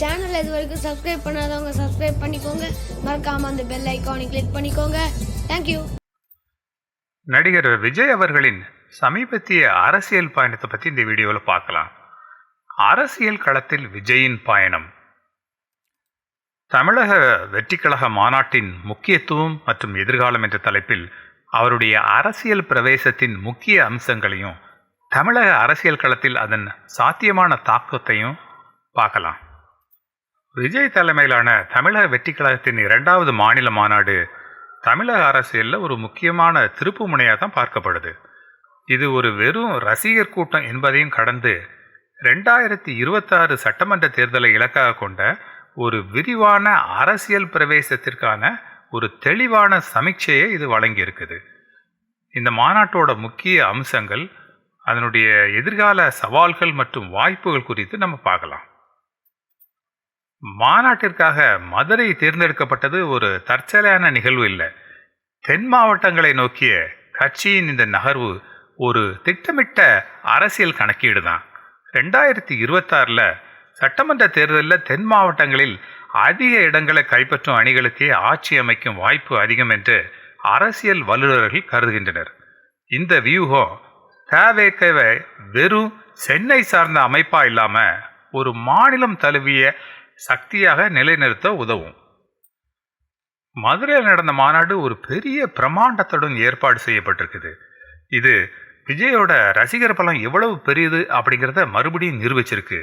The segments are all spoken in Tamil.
சேனல் இது வரைக்கும் சப்ஸ்கிரைப் பண்ணாதவங்க சப்ஸ்கிரைப் பண்ணிக்கோங்க. மறக்காமல் அந்த பெல் ஐக்கானை கிளிக் பண்ணிக்கோங்க. தேங்க்யூ நடிகர் விஜய் அவர்களின் சமீபத்திய அரசியல் பயணத்தை பற்றி இந்த வீடியோவில் பார்க்கலாம். அரசியல் களத்தில் விஜயின் பயணம். தமிழக வெற்றிக்கழக மாநாட்டின் முக்கியத்துவம் மற்றும் எதிர்காலம் என்ற தலைப்பில் அவருடைய அரசியல் பிரவேசத்தின் முக்கிய அம்சங்களையும் தமிழக அரசியல் களத்தில் அதன் சாத்தியமான தாக்கத்தையும் பார்க்கலாம். விஜய் தலைமையிலான தமிழக வெற்றிக்கழகத்தின் இரண்டாவது மாநில மாநாடு தமிழக அரசியலில் ஒரு முக்கியமான திருப்பு முனையாக தான் பார்க்கப்படுது. இது ஒரு வெறும் ரசிகர் கூட்டம் என்பதையும் கடந்து ரெண்டாயிரத்தி இருபத்தாறு சட்டமன்ற தேர்தலை இலக்காக கொண்ட ஒரு விரிவான அரசியல் பிரவேசத்திற்கான ஒரு தெளிவான சமீட்சையை இது வழங்கியிருக்குது. இந்த மாநாட்டோட முக்கிய அம்சங்கள் அதனுடைய எதிர்கால சவால்கள் மற்றும் வாய்ப்புகள் குறித்து நம்ம பார்க்கலாம். மாநாட்டிற்காக மதுரை தேர்ந்தெடுக்கப்பட்டது ஒரு தற்செயலான நிகழ்வு இல்லை. தென் மாவட்டங்களை நோக்கிய கட்சியின் இந்த நகர்வு ஒரு திட்டமிட்ட அரசியல் கணக்கீடு தான். ரெண்டாயிரத்தி இருபத்தாறில் சட்டமன்ற தேர்தலில் தென் மாவட்டங்களில் அதிக இடங்களை கைப்பற்றும் அணிகளுக்கே ஆட்சி அமைக்கும் வாய்ப்பு அதிகம் என்று அரசியல் வல்லுநர்கள் கருதுகின்றனர். இந்த வியூகம் தேவைக்கவை வெறும் சென்னை சார்ந்த அமைப்பா இல்லாமல் ஒரு மாநிலம் தழுவிய சக்தியாக நிலைநிறுத்த உதவும். மதுரையில் நடந்த மாநாடு ஒரு பெரிய பிரமாண்டத்துடன் ஏற்பாடு செய்யப்பட்டிருக்குது. இது விஜயோட ரசிகர் பலம் எவ்வளவு பெரியது அப்படிங்கிறத மறுபடியும் நிரூபிச்சிருக்கு.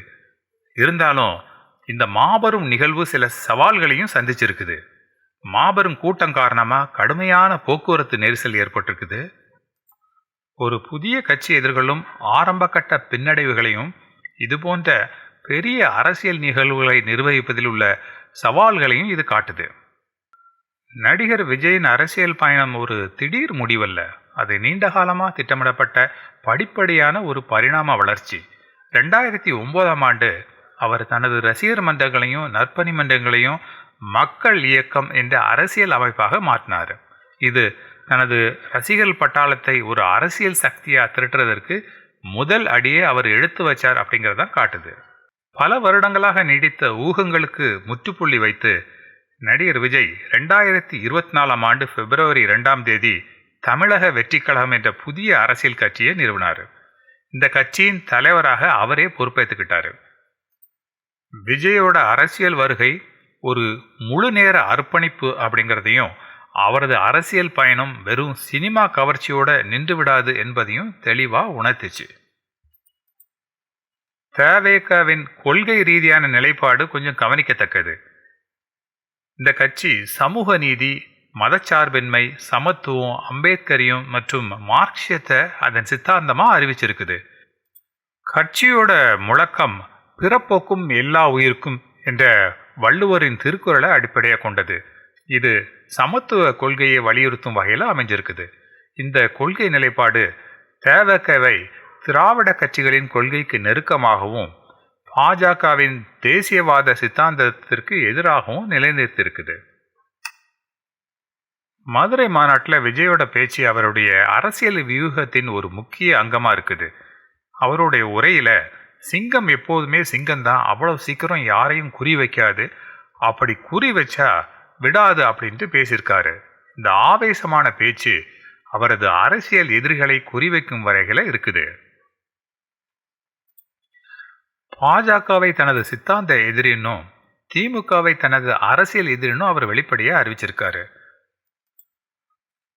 இருந்தாலும் இந்த மாபெரும் நிகழ்வு சில சவால்களையும் சந்திச்சிருக்குது. மாபெரும் கூட்டம் காரணமாக கடுமையான போக்குவரத்து நெரிசல் ஏற்பட்டிருக்குது. ஒரு புதிய கட்சி எதிர்களும் ஆரம்பகட்ட பின்னடைவுகளையும் இதுபோன்ற பெரிய அரசியல் நிகழ்வுகளை நிர்வகிப்பதில் உள்ள சவால்களையும் இது காட்டுது. நடிகர் விஜயின் அரசியல் பயணம் ஒரு திடீர் முடிவல்ல. அது நீண்ட காலமாக திட்டமிடப்பட்ட படிப்படியான ஒரு பரிணாம வளர்ச்சி. ரெண்டாயிரத்தி ஒன்பதாம் ஆண்டு அவர் தனது ரசிகர் மன்றங்களையும் நற்பணி மன்றங்களையும் மக்கள் இயக்கம் என்ற அரசியல் அமைப்பாக மாற்றினார். இது தனது ரசிகர் பட்டாளத்தை ஒரு அரசியல் சக்தியாக திரட்டுறதற்கு முதல் அடியே அவர் எடுத்து வச்சார் அப்படிங்கிறதான் காட்டுது. பல வருடங்களாக நீடித்த ஊகங்களுக்கு முற்றுப்புள்ளி வைத்து நடிகர் விஜய் ரெண்டாயிரத்தி இருபத்தி நாலாம் ஆண்டு பிப்ரவரி ரெண்டாம் தேதி தமிழக வெற்றிக் கழகம் என்ற புதிய அரசியல் கட்சியை நிறுவினார். இந்த கட்சியின் தலைவராக அவரே பொறுப்பேற்றுக்கிட்டார். விஜயோட அரசியல் வருகை ஒரு முழு நேர அர்ப்பணிப்பு அப்படிங்கிறதையும் அவரது அரசியல் பயணம் வெறும் சினிமா கவர்ச்சியோட நின்று விடாது என்பதையும் தெளிவாக உணர்த்துச்சு. தேவேகாவின் கொள்கை ரீதியான நிலைப்பாடு கொஞ்சம் கவனிக்கத்தக்கது. இந்த கட்சி சமூக நீதி மதச்சார்பின்மை சமத்துவம் அம்பேத்கரையும் மற்றும் மார்க்சியத்தை அதன் சித்தாந்தமாக அறிவிச்சிருக்குது. கட்சியோட முழக்கம் பிறப்போக்கும் எல்லா உயிருக்கும் என்ற வள்ளுவரின் திருக்குறளை அடிப்படையாக கொண்டது. இது சமத்துவ கொள்கையை வலியுறுத்தும் வகையில் அமைஞ்சிருக்குது. இந்த கொள்கை நிலைப்பாடு தேவக்கவை திராவிட கட்சிகளின் கொள்கைக்கு நெருக்கமாகவும் பாஜகவின் தேசியவாத சித்தாந்தத்திற்கு எதிராகவும் நிலைநிறுத்திருக்குது மதுரை மாநாட்டில் விஜயோட பேச்சு அவருடைய அரசியல் வியூகத்தின் ஒரு முக்கிய அங்கமாக இருக்குது. அவருடைய உரையில் சிங்கம் எப்போதுமே சிங்கம்தான் அவ்வளோ சீக்கிரம் யாரையும் குறி வைக்காது அப்படி குறி வச்சா விடாது அப்படின்ட்டு பேசியிருக்காரு. இந்த ஆவேசமான பேச்சு அவரது அரசியல் எதிரிகளை குறிவைக்கும் வரைகளை இருக்குது. பாஜகவை தனது சித்தாந்த எதிரின்னும் திமுகவை தனது அரசியல் எதிரினும் அவர் வெளிப்படையாக அறிவிச்சிருக்காரு.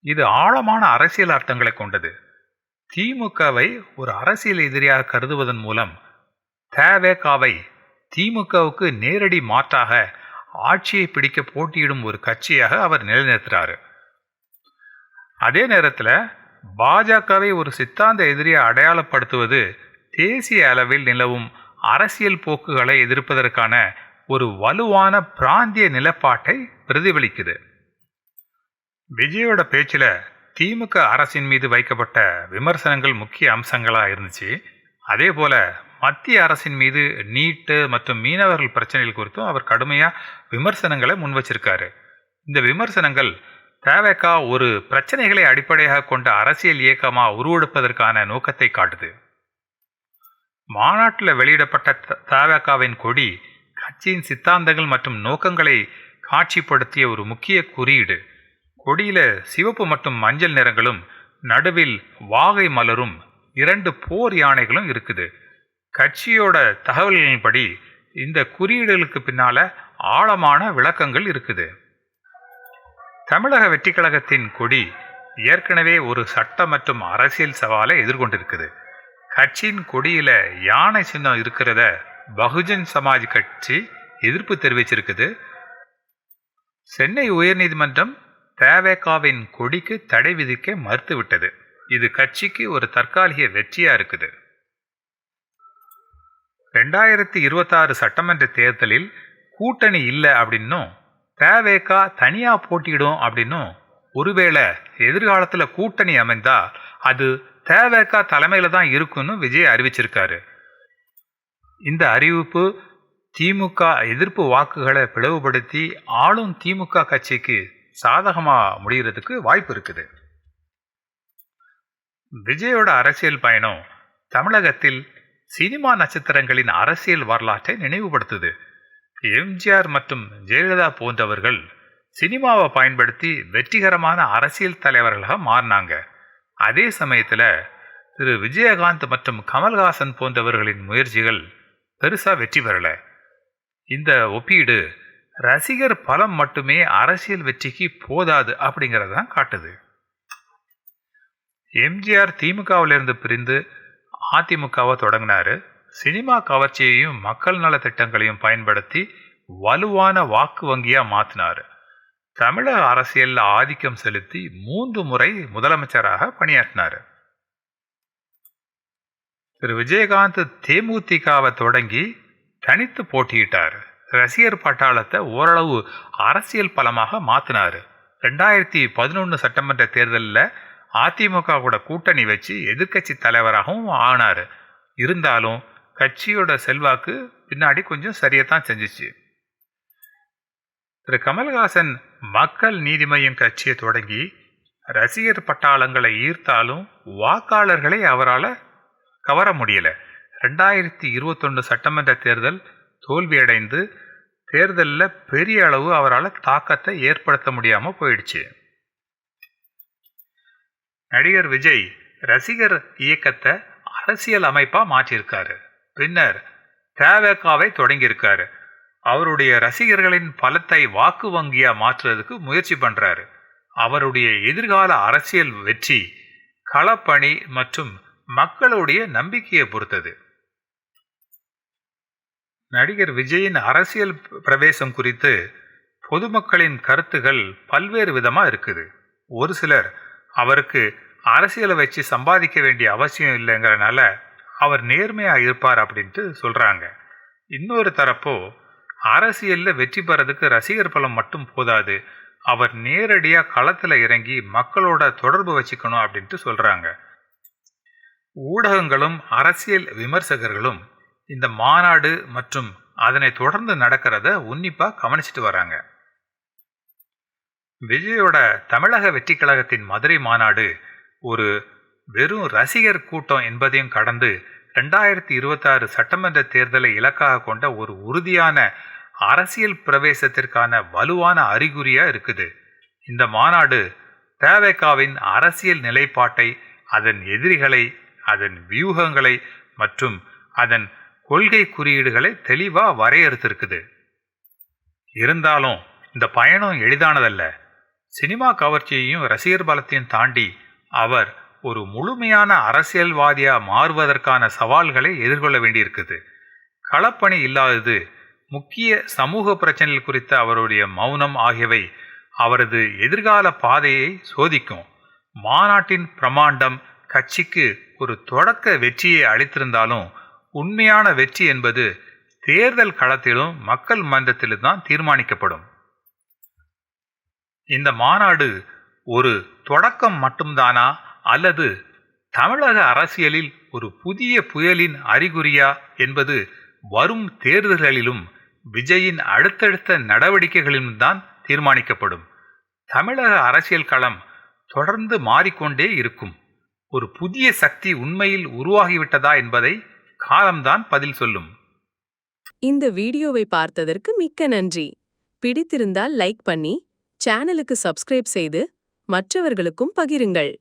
இது ஆழமான அரசியல் அர்த்தங்களை கொண்டது. திமுகவை ஒரு அரசியல் எதிரியாக கருதுவதன் மூலம் தேவேகாவை திமுகவுக்கு நேரடி மாற்றாக ஆட்சியை பிடிக்க போட்டியிடும் ஒரு கட்சியாக அவர் நிலைநிறுத்துறாரு. அதே நேரத்தில் பாஜகவை ஒரு சித்தாந்த எதிரியை அடையாளப்படுத்துவது தேசிய அளவில் நிலவும் அரசியல் போக்குகளை எதிர்ப்பதற்கான ஒரு வலுவான பிராந்திய நிலப்பாட்டை பிரதிபலிக்குது. விஜயோட பேச்சில் திமுக அரசின் மீது வைக்கப்பட்ட விமர்சனங்கள் முக்கிய அம்சங்களாக இருந்துச்சு. அதே போல் மத்திய அரசின் மீது நீட்டு மற்றும் மீனவர்கள் பிரச்சனைகள் குறித்தும் அவர் கடுமையாக விமர்சனங்களை முன் வச்சிருக்காரு. இந்த விமர்சனங்கள் தேவைக்கா ஒரு பிரச்சனைகளை அடிப்படையாக கொண்ட அரசியல் இயக்கமாக உருவெடுப்பதற்கான நோக்கத்தை காட்டுது. மாநாட்டில் வெளியிடப்பட்ட த- தவேகாவின் கொடி கட்சியின் சித்தாந்தங்கள் மற்றும் நோக்கங்களை காட்சிப்படுத்திய ஒரு முக்கிய குறியீடு. கொடியில சிவப்பு மற்றும் மஞ்சள் நிறங்களும் நடுவில் வாகை மலரும் இரண்டு போர் யானைகளும் இருக்குது. கட்சியோட தகவல்களின்படி இந்த குறியீடுகளுக்கு பின்னால ஆழமான விளக்கங்கள் இருக்குது. தமிழக வெற்றி கழகத்தின் கொடி ஏற்கனவே ஒரு சட்ட மற்றும் அரசியல் சவாலை எதிர்கொண்டிருக்குது. கட்சியின் கொடியில யானை சின்னம் இருக்கிறத பகுஜன் சமாஜ் கட்சி எதிர்ப்பு தெரிவிச்சிருக்குது. சென்னை உயர்நீதிமன்றம் தேவேகாவின் கொடிக்கு தடை விதிக்க மறுத்துவிட்டது. இது கட்சிக்கு ஒரு தற்காலிக வெற்றியா இருக்குது. ரெண்டாயிரத்தி இருபத்தாறு சட்டமன்ற தேர்தலில் கூட்டணி இல்லை அப்படின்னும் தேவேகா தனியா போட்டியிடும் அப்படின்னும் ஒருவேளை எதிர்காலத்தில் கூட்டணி அமைந்தால் அது தேவக தலைமையில் தான் இருக்குன்னு விஜய் அறிவிச்சிருக்காரு. இந்த அறிவிப்பு திமுக எதிர்ப்பு வாக்குகளை பிளவுபடுத்தி ஆளும் திமுக கட்சிக்கு சாதகமாக முடிகிறதுக்கு வாய்ப்பு இருக்குது. விஜயோட அரசியல் பயணம் தமிழகத்தில் சினிமா நட்சத்திரங்களின் அரசியல் வரலாற்றை நினைவுபடுத்துது. எம்ஜிஆர் மற்றும் ஜெயலலிதா போன்றவர்கள் சினிமாவை பயன்படுத்தி வெற்றிகரமான அரசியல் தலைவர்களாக மாறினாங்க. அதே சமயத்தில் திரு விஜயகாந்த் மற்றும் கமல்ஹாசன் போன்றவர்களின் முயற்சிகள் பெருசாக வெற்றி பெறல. இந்த ஒப்பீடு ரசிகர் பலம் மட்டுமே அரசியல் வெற்றிக்கு போதாது அப்படிங்கிறதான் காட்டுது. எம்ஜிஆர் திமுகவிலிருந்து பிரிந்து அதிமுகவை தொடங்கினாரு. சினிமா கவர்ச்சியையும் மக்கள் நல திட்டங்களையும் பயன்படுத்தி வலுவான வாக்கு வங்கியாக மாற்றினார் தமிழக அரசியலில் ஆதிக்கம் செலுத்தி மூன்று முறை முதலமைச்சராக பணியாற்றினார். திரு. விஜயகாந்த் தேமுதிகவை தொடங்கி தனித்து போட்டியிட்டார். ரசிகர் பட்டாளத்தை ஓரளவு அரசியல் பலமாக மாத்தினாரு. ரெண்டாயிரத்தி பதினொன்று சட்டமன்ற தேர்தலில் அதிமுக கூட கூட்டணி வச்சு எதிர்க்கட்சி தலைவராகவும் ஆனார். இருந்தாலும் கட்சியோட செல்வாக்கு பின்னாடி கொஞ்சம் சரியத்தான் செஞ்சுச்சு. திரு. கமல்ஹாசன் மக்கள் நீதி மய்யம் கட்சியை தொடங்கி ரசிகர் பட்டாளங்களை ஈர்த்தாலும் வாக்காளர்களை அவரால் கவர முடியலை. ரெண்டாயிரத்தி இருபத்தொன்று சட்டமன்ற தேர்தல் தோல்வியடைந்து தேர்தலில் பெரிய அளவு அவரால் தாக்கத்தை ஏற்படுத்த முடியாமல் போயிடுச்சு. நடிகர் விஜய் ரசிகர் இயக்கத்தை அரசியல் அமைப்பாக மாற்றியிருக்காரு. பின்னர் தேவேகாவை தொடங்கியிருக்காரு. அவருடைய ரசிகர்களின் பலத்தை வாக்கு வங்கியா மாற்றுறதுக்கு முயற்சி பண்றாரு. அவருடைய எதிர்கால அரசியல் வெற்றி களப்பணி மற்றும் மக்களுடைய நம்பிக்கையை பொறுத்தது. நடிகர் விஜயின் அரசியல் பிரவேசம் குறித்து பொதுமக்களின் கருத்துகள் பல்வேறு விதமா இருக்குது. ஒரு சிலர் அவருக்கு அரசியலை வச்சு சம்பாதிக்க வேண்டிய அவசியம் இல்லைங்கிறனால அவர் நேர்மையா இருப்பார் அப்படின்ட்டு சொல்றாங்க. இன்னொரு தரப்போ அரசியலில் வெற்றி பெறதுக்கு ரசிகர் பலம் மட்டும் போதாது. அவர் நேரடியாக களத்தில் இறங்கி மக்களோட தொடர்பு வச்சுக்கணும் அப்படின்ட்டு சொல்கிறாங்க ஊடகங்களும் அரசியல் விமர்சகர்களும் இந்த மாநாடு மற்றும் அதனை தொடர்ந்து நடக்கிறத உன்னிப்பாக கவனிச்சிட்டு வராங்க. விஜயோட தமிழக வெற்றி கழகத்தின் மதுரை மாநாடு ஒரு வெறும் ரசிகர் கூட்டம் என்பதையும் கடந்து ரெண்டாயிரத்தி இருபத்தாறு சட்டமன்ற தேர்தலை இலக்காக கொண்ட ஒரு உறுதியான அரசியல் பிரவேசத்திற்கான வலுவான அறிகுறியா இருக்குது. இந்த மாநாடு தேவேக்காவின் அரசியல் நிலைப்பாட்டை அதன் எதிரிகளை அதன் வியூகங்களை மற்றும் அதன் கொள்கை குறியீடுகளை தெளிவா வரையறுத்திருக்குது. இருந்தாலும் இந்த பயணம் எளிதானதல்ல. சினிமா கவர்ச்சியையும் ரசிகர் பலத்தையும் தாண்டி அவர் ஒரு முழுமையான அரசியல்வாதியாக மாறுவதற்கான சவால்களை எதிர்கொள்ள வேண்டியிருக்குது. களப்பணி இல்லாதது முக்கிய சமூக பிரச்சனைகள் குறித்த அவருடைய மௌனம் ஆகியவை அவரது எதிர்கால பாதையை சோதிக்கும். மாநாட்டின் பிரமாண்டம் கட்சிக்கு ஒரு தொடக்க வெற்றியை அளித்திருந்தாலும் உண்மையான வெற்றி என்பது தேர்தல் களத்திலும் மக்கள் மன்றத்திலும் தான் தீர்மானிக்கப்படும். இந்த மாநாடு ஒரு தொடக்கம் மட்டும்தானா? அல்லது தமிழக அரசியலில் ஒரு புதிய புயலின் அறிகுறியா? என்பது வரும் தேர்தல்களிலும் விஜயின் அடுத்தடுத்த நடவடிக்கைகளிலும் தான் தீர்மானிக்கப்படும். தமிழக அரசியல் களம் தொடர்ந்து மாறிக்கொண்டே இருக்கும். ஒரு புதிய சக்தி உண்மையில் உருவாகிவிட்டதா என்பதை காலம்தான் பதில் சொல்லும். இந்த வீடியோவை பார்த்ததற்கு மிக்க நன்றி. பிடித்திருந்தால் லைக் பண்ணி சேனலுக்கு சப்ஸ்கிரைப் செய்து மற்றவர்களுக்கும் பகிருங்கள்.